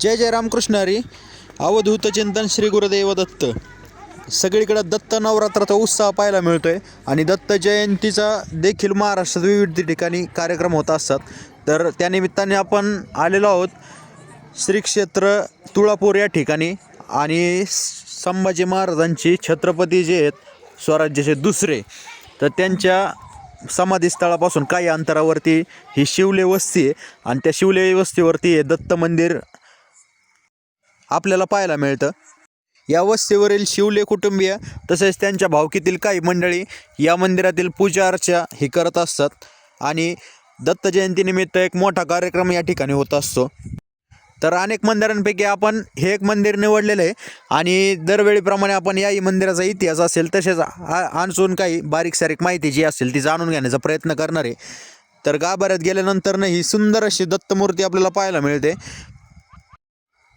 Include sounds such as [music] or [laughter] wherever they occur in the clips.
जय जय रामकृष्ण हरी. अवधूत चिंतन श्री गुरुदेव दत्त. सगळीकडं दत्त नवरात्राचा उत्साह पाहायला मिळतो आहे आणि दत्त जयंतीचा देखील महाराष्ट्रात विविध ठिकाणी कार्यक्रम होत असतात. तर त्यानिमित्ताने आपण आलेलो आहोत श्री क्षेत्र तुळापूर या ठिकाणी आणि संभाजी महाराजांची छत्रपती जे आहेत स्वराज्याचे दुसरे तर त्यांच्या समाधीस्थळापासून काही अंतरावरती ही शिवले वस्ती आहे. आणि त्या शिवले वस्तीवरती हे दत्त मंदिर आपल्याला पाहायला मिळतं. या वस्तीवरील शिवले कुटुंबीय तसेच त्यांच्या भावकीतील काही मंडळी या मंदिरातील पूजा अर्चा ही करत असतात आणि दत्त जयंतीनिमित्त एक मोठा कार्यक्रम या ठिकाणी होत असतो. तर अनेक मंदिरांपैकी आपण हे एक मंदिर निवडलेलं आहे आणि दरवेळीप्रमाणे आपण याही मंदिराचा इतिहास असेल तसेच आणसून काही बारीक सारीक माहिती जी असेल ती जाणून घेण्याचा प्रयत्न करणार आहे. तर गाभाऱ्यात गेल्यानंतरनं ही सुंदर अशी दत्तमूर्ती आपल्याला पाहायला मिळते.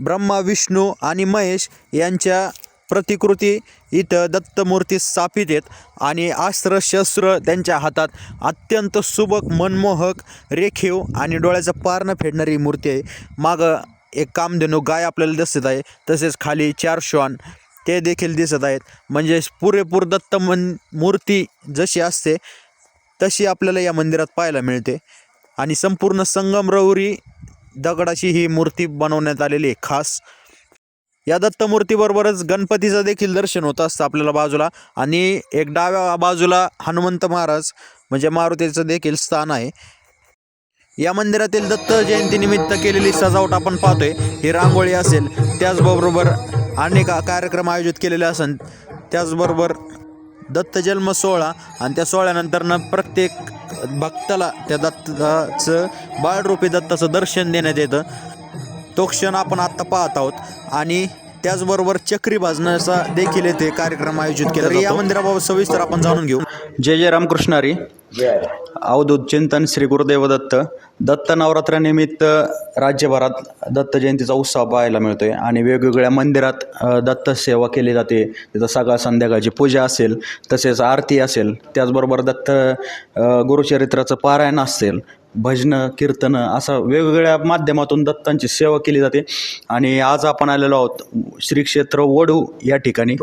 ब्रह्मा विष्णू आणि महेश यांच्या प्रतिकृती इथं दत्तमूर्ती स्थापित आहेत आणि अस्त्र शस्त्र त्यांच्या हातात अत्यंत सुबक मनमोहक रेखीव आणि डोळ्याचं पारणं फेडणारी मूर्ती आहे. मागं एक कामधेनू गाय आपल्याला दिसत आहे. तसेच खाली चार श्वान ते देखील दिसत आहेत. म्हणजे पुरेपूर दत्त मन मूर्ती जशी असते तशी आपल्याला या मंदिरात पाहायला मिळते. आणि संपूर्ण संगमरवरी दगडाची ही मूर्ती बनवण्यात आलेली आहे खास. या दत्तमूर्तीबरोबरच गणपतीचं देखील दर्शन होत असतं आपल्याला बाजूला. आणि एक डाव्या बाजूला हनुमंत महाराज म्हणजे मारुतीचं देखील स्थान आहे. या मंदिरातील दत्त जयंतीनिमित्त केलेली सजावट आपण पाहतोय. ही रांगोळी असेल त्याचबरोबर अनेक कार्यक्रम आयोजित केलेले असेल त्याचबरोबर दत्त जन्म सोहळा आणि त्या सोहळ्यानंतरनं प्रत्येक भक्ताला त्या दत्ताचं बाळरूपी दत्ताचं दर्शन देण्यात येतं. तो क्षण आपण आत्ता पाहत आहोत आणि त्याचबरोबर चक्री भाजण्याचा देखील येथे कार्यक्रम आयोजित केला तर या मंदिराबाबत सविस्तर आपण जाणून घेऊ. जय जय रामकृष्ण हरी. अवधूत चिंतन श्री गुरुदेव दत्त. दत्त नवरात्रानिमित्त राज्यभरात दत्त जयंतीचा उत्साह पाहायला मिळतोय आणि वेगवेगळ्या मंदिरात दत्त सेवा केली जाते. तिथं सकाळ संध्याकाळची पूजा असेल तसेच आरती असेल त्याचबरोबर दत्त गुरुचरित्राचं पारायण असेल भजनं कीर्तनं असं वेगवेगळ्या माध्यमातून दत्तांची सेवा केली जाते. आणि आज आपण आलेलो आहोत श्री क्षेत्र वडू या ठिकाणी.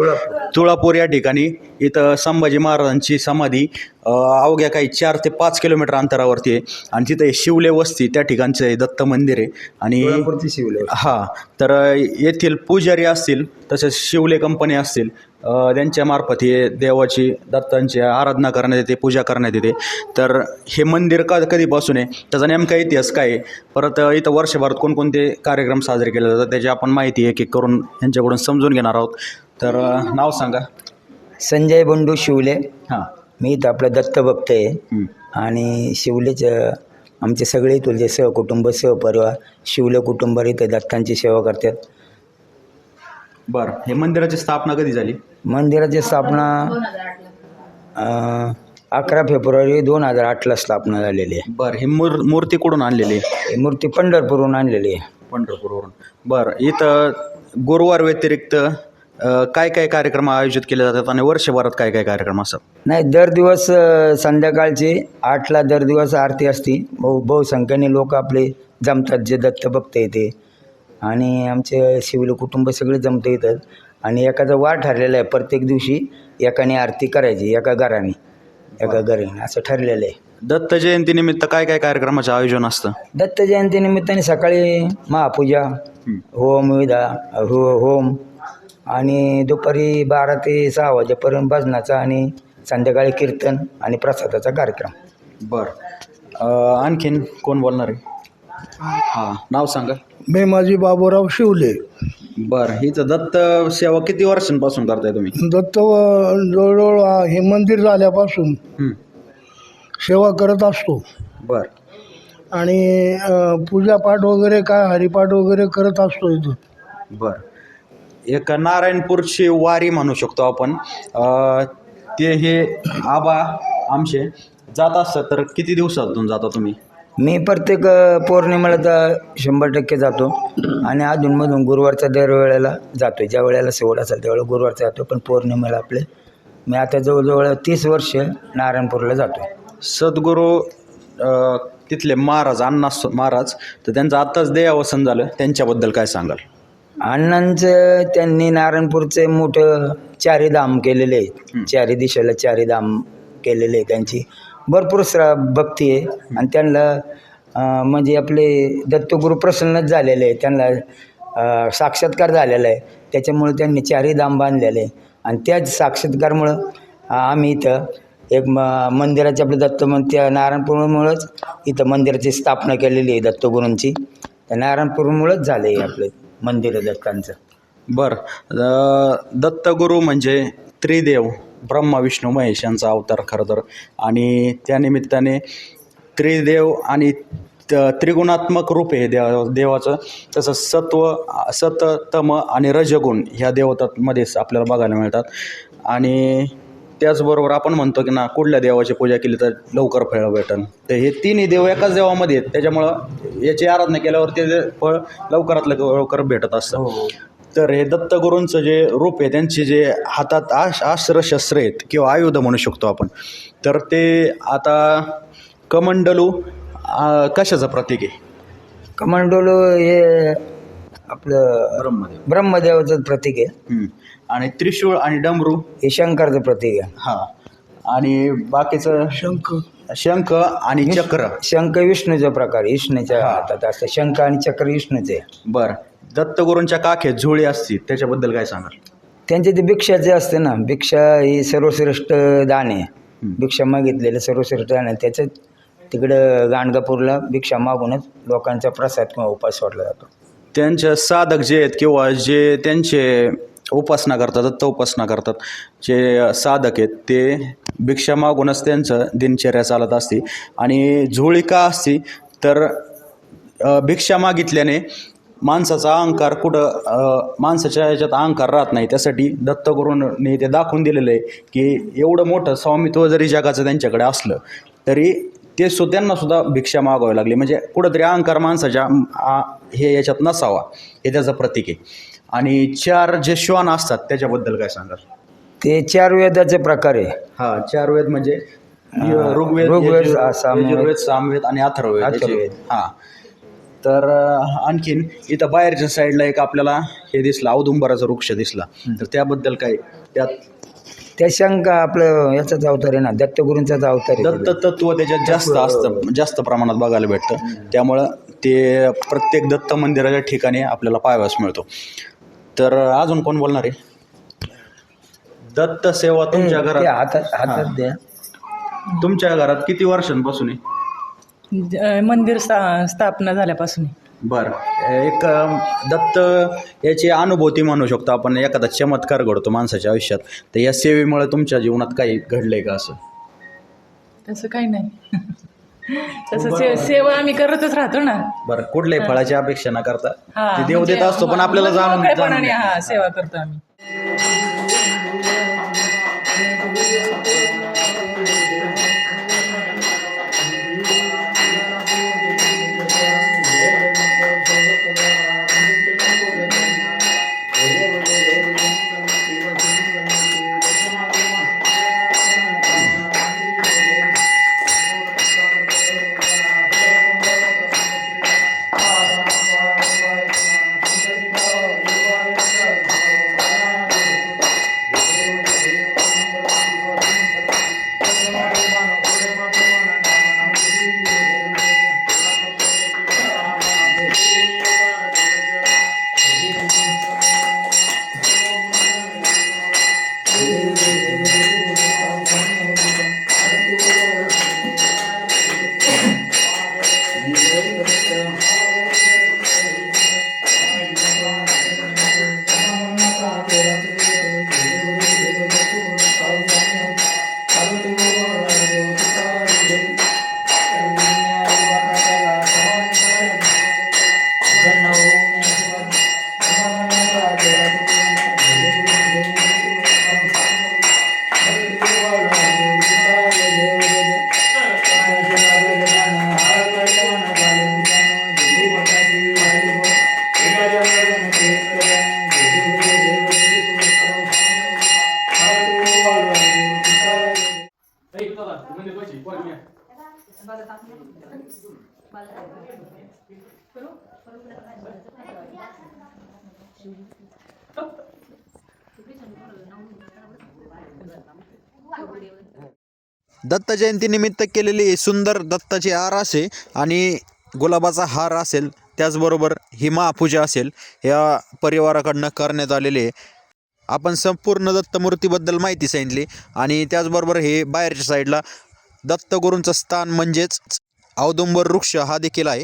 तुळापूर या ठिकाणी इथं संभाजी महाराजांची समाधी अवघ्या काही चार ते पाच किलोमीटर अंतरावरती आहे. आणि तिथं शिवले वस्ती त्या ठिकाणचं हे दत्त मंदिर आहे. आणि हा तर येथील पुजारी असतील तसेच शिवले कंपनी असतील अ, त्यांच्या मार्फत हे देवाची दत्तांची आराधना करण्यात येते पूजा करण्यात येते. तर हे मंदिर का कधीपासून आहे त्याचा नेमका इतिहास काय आहे? परत इथं वर्षभरात कोणकोणते कार्यक्रम साजरे केले जातात? त्याची आपण माहिती एक एक करून यांच्याकडून समजून घेणार आहोत. तर अ, नाव सांगा. संजय बंडू शिवले. हां. मी इथं आपलं दत्तभक्त आहे हं. आणि शिवलेच अ, आमचे सगळे तुझे सहकुटुंब सहपरिवार शिवले कुटुंब इथं दत्तांची सेवा करतात. बरं. हे मंदिराची स्थापना कधी झाली? मंदिराची स्थापना अ, अकरा फेब्रुवारी दोन हजार आठला स्थापना झालेली आहे. बरं. ही मूर मूर्ती कुठून आणलेली आहे? ही मूर्ती पंढरपूरहून आणलेली आहे. पंढरपूरवरून. बरं. इथं गुरुवार व्यतिरिक्त अ, काय काय कार्यक्रम आयोजित केले जातात आणि वर्षभरात काय काय कार्यक्रम असतात? नाही दर दिवस अ, संध्याकाळची आठला दर दिवस आरती असती. बहु बहुसंख्येने लोक आपले जमतात जे दत्तभक्त येते आणि आमचे शिवले कुटुंब सगळे जमते येतात. आणि एखादा वार ठरलेला आहे प्रत्येक दिवशी एकाने आरती करायची एका घराने एका घराने असं ठरलेलं आहे. दत्त जयंतीनिमित्त काय काय कार्यक्रमाचं आयोजन असतं? दत्त जयंतीनिमित्ताने सकाळी महापूजा होम विधा हो होम आणि दुपारी बारा ते सहा वाजेपर्यंत भजनाचा आणि संध्याकाळी कीर्तन आणि प्रसादाचा कार्यक्रम. बरं. आणखीन कोण बोलणार आहे? हां नाव सांगा. मी माझी बाबूराव शिवले. बरं इथं दत्त सेवा किती वर्षांपासून करताय तुम्ही? दत्त व- जवळजवळ आ- हे मंदिर झाल्यापासून हं. सेवा करत असतो. बरं. आणि अ, पूजापाठ वगैरे काय हरिपाठ वगैरे करत असतो इथं. बरं. एक नारायणपूरची वारी म्हणू शकतो आपण. ते हे आबा आमचे जात असतात तर किती दिवसातून जाता तुम्ही? मी प्रत्येक पौर्णिमेला तर शंभर टक्के जातो. आणि अधूनमधून गुरुवारच्या दरवेळेला जातो ज्या वेळेला शेवट असेल त्यावेळेला गुरुवारचा जातो पण पौर्णिमेला आपले मी आता जवळजवळ तीस वर्ष नारायणपूरला जातो सद्गुरू तिथले महाराज अण्णा महाराज तर त्यांचं आत्ताच देहावसन झालं. त्यांच्याबद्दल काय सांगाल? अण्णांचं त्यांनी नारायणपूरचे मोठं चारी धाम केलेले आहे चारी दिशेला चारी धाम केलेले आहे त्यांची. भरपूर श्रा भक्ती आहे. आणि त्यांना म्हणजे आपले दत्तगुरू प्रसन्नच झालेले आहे त्यांना साक्षात्कार झालेला आहे. त्याच्यामुळे त्यांनी चारी धाम बांधलेले आहे आणि त्याच साक्षात्कारमुळं आम्ही इथं एक म मंदिराचे आपले दत्त त्या नारायणपूरमुळंच इथं मंदिराची स्थापना केलेली आहे दत्तगुरूंची. त्या नारायणपूरमुळंच झालं आहे आपलं. मंदिर दत्तांचं. बरं. दत्तगुरू म्हणजे त्रिदेव ब्रह्मा विष्णू महेश यांचा अवतार खरं तर. आणि त्यानिमित्ताने त्रिदेव आणि त्रिगुणात्मक रूप आहे देव देवाचं. तसं सत्व सत तम आणि रजगुण ह्या देवतांमध्येच आपल्याला बघायला मिळतात. आणि त्याचबरोबर आपण म्हणतो की ना कुठल्या देवाची पूजा केली तर लवकर फळ भेटन? तर हे तिन्ही देव एकाच देवामध्ये आहेत. त्याच्यामुळं याची आराधना केल्यावर ते फळ लवकरात लवकर भेटत असतं तर हे दत्तगुरूंचं जे रूप आहे त्यांचे जे हातात आश अस्त्रशस्त्र आहेत किंवा आयुध म्हणू शकतो आपण. तर ते आता कमंडलू कशाचं प्रतीक आहे? कमांडोलो हे आपलं ब्रह्मदेव. ब्रह्मदेवाचं प्रतीक आहे. आणि त्रिशूळ आणि डमरू. हे शंकरचं प्रतीक आहे. हा. आणि बाकीचं शंख. शंख आणि चक्र. शंख विष्णूचा प्रकार. विष्णूच्या हा. हातात असतं. शंख आणि चक्र विष्णूचे. बरं. दत्तगुरूंच्या काखेत झुळी असती त्याच्याबद्दल काय सांगाल? त्यांचे ते भिक्षाचे असते ना भिक्षा ही सर्वश्रेष्ठ दान आहे. भिक्षा मागितलेलं सर्वश्रेष्ठ दान आहे. त्याच्यात तिकडं गाणगापूरला भिक्षा मागूनच लोकांचा प्रसाद किंवा उपास सोडला जातो. त्यांचे साधक जे आहेत किंवा जे त्यांचे उपासना करतात दत्त उपासना करतात. जे साधक आहेत ते भिक्षा मागूनच त्यांचं दिनचर्या चालत असते. आणि झोळी का असते? तर भिक्षा मागितल्याने माणसाचा अहंकार कुठं माणसाच्या ह्याच्यात अहंकार राहत नाही. त्यासाठी दत्तगुरूंनी ते दाखवून दिलेलं आहे की एवढं मोठं स्वामित्व जरी जगाचं त्यांच्याकडे असलं तरी ते सु सुद्धा भिक्षा मागावी लागली. म्हणजे कुठंतरी अहंकार माणसाच्या आ, हे याच्यात नसावा हे त्याचं प्रतीक आहे. आणि चार जे श्वान असतात त्याच्याबद्दल काय सांगाल? ते चार वेदाचे प्रकार आहे. हा चार वेद म्हणजे ऋग्वेद ऋग्वेद, सामवेद. यजुर्वेद सामवेद आणि अथर्ववेद याचे- अथर्ववेद. हा. तर अं, आणखीन इथं बाहेरच्या साईडला एक आपल्याला हे दिसलं औदुंबराचा वृक्ष दिसला. तर त्याबद्दल काय? त्यात त्या शंख आपलं याचाच अवतार आहे ना दत्तगुरूंचाच अवतार आहे. दत्त तत्व त्याच्यात जास्त असतं जास्त प्रमाणात बघायला भेटतं. त्यामुळं ते प्रत्येक दत्त मंदिराच्या ठिकाणी आपल्याला पाहाव्यास मिळतो. तर अजून कोण बोलणार आहे? दत्त सेवा तुमच्या ते घरात हातात हातात द्या. तुमच्या घरात किती वर्षांपासून आहे? ज- मंदिर स्था स्थापना झाल्यापासून बरं. एक अं, दत्त याची अनुभूती म्हणू शकतो आपण. एखादा चमत्कार घडतो माणसाच्या आयुष्यात. तर या सेवेमुळे तुमच्या जीवनात काही घडलंय का असं? तसं काही नाही. [laughs] [laughs] तसं से सेवा आम्ही करतच राहतो ना. बरं कुठल्याही फळाची अपेक्षा न करता हा, ते देव देत म्हणजे असतो पण आपल्याला जाणून जाणून मोकळेपणाने घ्या. हा सेवा करतो आम्ही. [laughs] दत्त जयंतीनिमित्त केलेली सुंदर दत्ताची आरासे आणि गुलाबाचा हार असेल त्याचबरोबर ही महापूजा असेल या परिवाराकडनं करण्यात आलेली आहे. आपण संपूर्ण दत्तमूर्तीबद्दल माहिती सांगितली आणि त्याचबरोबर हे बाहेरच्या साईडला दत्तगुरूंचं स्थान म्हणजेच औदुंबर वृक्ष हा देखील आहे.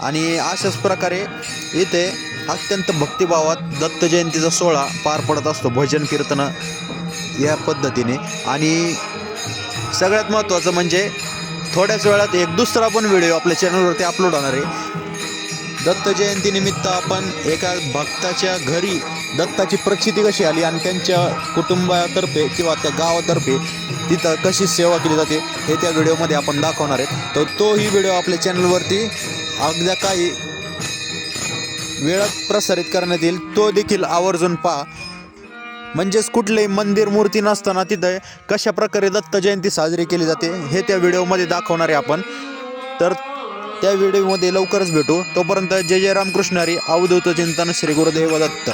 आणि अशाच प्रकारे इथे अत्यंत भक्तिभावात दत्त जयंतीचा सोहळा पार पडत असतो भजन कीर्तनं या पद्धतीने. आणि सगळ्यात महत्त्वाचं म्हणजे थोड्याच वेळात एक दुसरा पण व्हिडिओ आपल्या चॅनलवरती अपलोड होणार आहे. दत्त जयंतीनिमित्त आपण एका भक्ताच्या घरी दत्ताची प्रचिती कशी आली आणि त्यांच्या कुटुंबातर्फे किंवा त्या गावातर्फे तिथं कशी सेवा केली जाते हे त्या व्हिडिओमध्ये आपण दाखवणार आहे. तर तोही व्हिडिओ आपल्या चॅनलवरती अगद्या काही वेळात प्रसारित करण्यात येईल. तो देखील आवर्जून पहा. म्हणजेच कुठलेही मंदिर मूर्ती नसताना तिथं कशा प्रकारे दत्त जयंती साजरी केली जाते हे त्या व्हिडिओमध्ये दाखवणार आहे आपण. तर त्या व्हिडिओमध्ये लवकरच भेटू. तोपर्यंत जय जय रामकृष्ण हरी. अवधूत चिंतन श्री गुरुदेव दत्त.